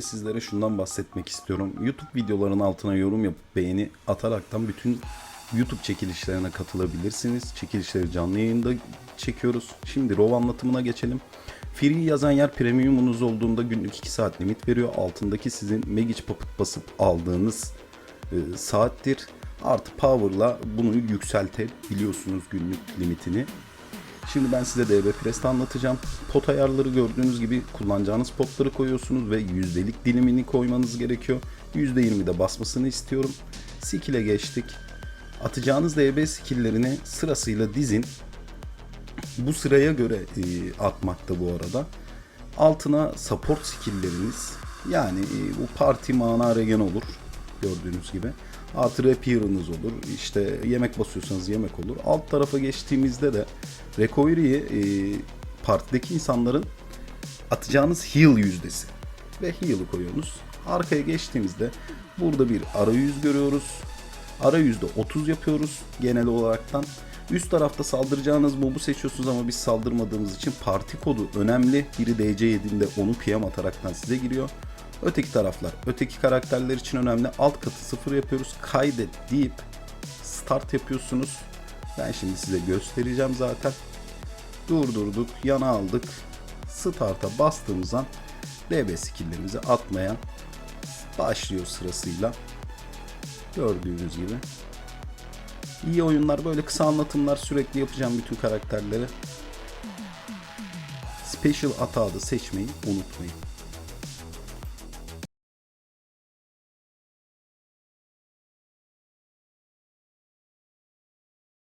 sizlere şundan bahsetmek istiyorum. YouTube videoların altına yorum yapıp beğeni ataraktan bütün YouTube çekilişlerine katılabilirsiniz. Çekilişleri canlı yayında çekiyoruz. Şimdi ROV anlatımına geçelim. Free yazan yer premiumunuz olduğunda günlük 2 saat limit veriyor. Altındaki sizin Magic Puppet basıp aldığınız e, saattir. Artı Power'la bunu yükseltebiliyorsunuz günlük limitini. Şimdi ben size DB Press'te anlatacağım. Pot ayarları gördüğünüz gibi kullanacağınız potları koyuyorsunuz ve yüzdelik dilimini koymanız gerekiyor. %20'de basmasını istiyorum. Skill'e geçtik. Atacağınız DB skill'lerini sırasıyla dizin. Bu sıraya göre e, atmakta bu arada. Altına support skill'leriniz yani e, bu parti mana regen olur gördüğünüz gibi. Artı rapier'ınız olur. İşte yemek basıyorsanız yemek olur. Alt tarafa geçtiğimizde de recovery'yi e, partideki insanların atacağınız heal yüzdesi. Ve heal'ı koyuyorsunuz. Arkaya geçtiğimizde burada bir arayüz görüyoruz. Arayüzde 30 yapıyoruz genel olaraktan. Üst tarafta saldıracağınız mobu seçiyorsunuz ama biz saldırmadığımız için parti kodu önemli. Biri DC yediğinde onu PM ataraktan size giriyor. Öteki taraflar, öteki karakterler için önemli. Alt katı sıfır yapıyoruz. Kaydet deyip start yapıyorsunuz. Ben şimdi size göstereceğim zaten. Durdurduk, yana aldık. Start'a bastığımız an DB skill'lerimizi atmaya başlıyor sırasıyla. Gördüğünüz gibi. İyi oyunlar, böyle kısa anlatımlar sürekli yapacağım bütün karakterlere. Special atağı da seçmeyi unutmayın.